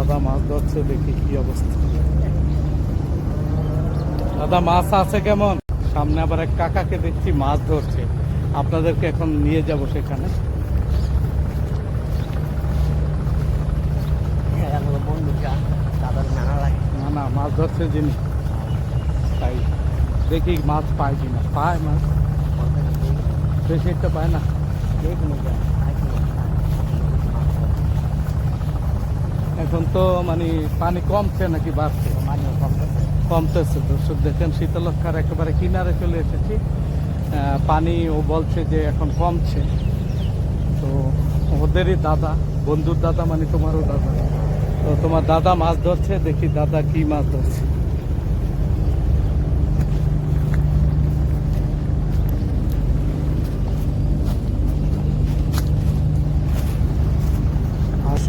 দাদা মাছ ধরছে দেখি কি অবস্থা। দাদা মাছ আছে কেমন? সামনে আবার এক কাকাকে দেখছি মাছ ধরছে। আপনাদেরকে এখন নিয়ে যাব সেখানে। লাগে। না না মাছ ধরছে যিনি। তাই দেখি মাছ পায় কিনা। পায় মাছ। বেশি একটা পায় না? এখন তো মানে পানি কমছে নাকি বাড়ছে? কমতেছে। দর্শক দেখেন শীতলক্ষার একেবারে কিনারে চলে এসেছি। পানি ও বলছে যে এখন কমছে। তো ওদেরই দাদা বন্ধুর দাদা মানে তোমারও দাদা। তো তোমার দাদা মাছ ধরছে দেখি দাদা কি মাছ ধরছে।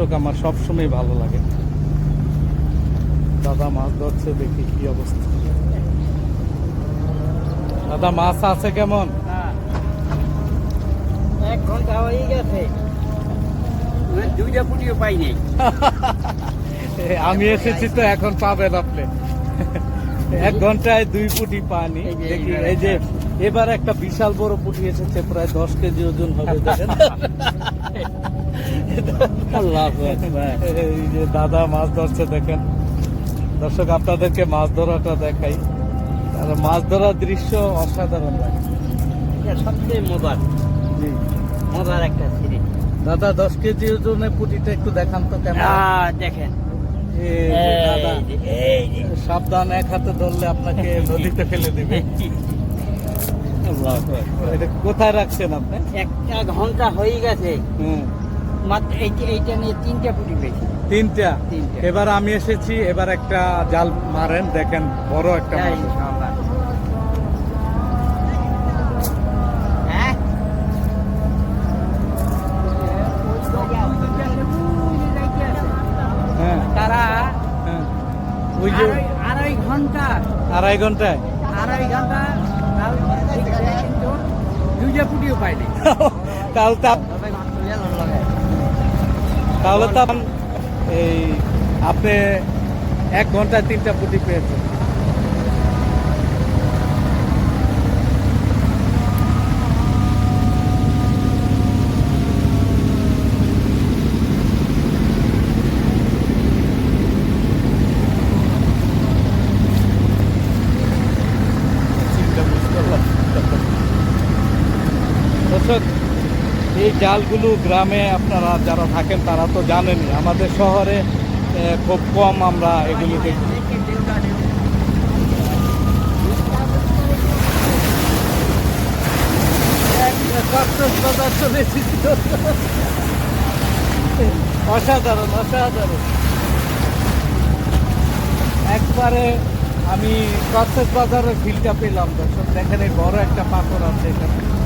আসক আমার সবসময় ভালো লাগে। দাদা মাছ ধরছে দেখি কি অবস্থা। দাদা মাছ আছে কেমন? এক ঘণ্টা হয়ে গেছে। দুইটা পুটিও পাই নাই। আমি এসেছি তো এখন পাবেন আপনি। এক ঘন্টায় দুই পুটি পানি। এই যে দেখি এই যে এবার একটা বিশাল বড় পুটি এসেছে প্রায় দশ কেজি ওজন হবে দেখেন। এই যে দাদা মাছ ধরছে দেখেন। দর্শক আপনাদেরকে মাছ ধরাটা দেখাই। আর মাছ ধরার দৃশ্য অসাধারণ লাগে। সবচেয়ে মজার জি। মজার একটা সিরিজ দাদা দশ কেজি ওজনের পুটিটা একটু দেখান তো কেমন? দেখেন। দাদা। সাবধান এক হাতে ধরলে আপনাকে নদীতে ফেলে দিবে। এটা কোথায় রাখছেন আপনি? একটা ঘণ্টা হয়ে গেছে। হুম, মাত্র এইটা এইটা নিয়ে তিনটা পুটি পেয়েছি। তিনটা? তিনটা। এবার আমি এসেছি এবার একটা জাল মারেন দেখেন বড় একটা হ্যাঁ। হ্যাঁ? হ্যাঁ। তারা হ্যাঁ। ওই যে আড়াই- আড়াই ঘণ্টা। আড়াই ঘন্টায়? আড়াই ঘণ্টা। দুইটা পুটিও পাইনি। তাহলে তাহলে তো এই আপনি এক ঘন্টায় তিনটা পুটি পেয়েছেন। দর্শক এই জালগুলো গ্রামে আপনারা যারা থাকেন তারা তো জানেনই। আমাদের শহরে খুব কম আমরা এগুলি দেখি। অসাধারণ অসাধারণ। একবারে আমি কক্সবাজারের ফিলটা পেলাম, দর্শক। দেখেন বড় একটা পাথর আছে এখানে।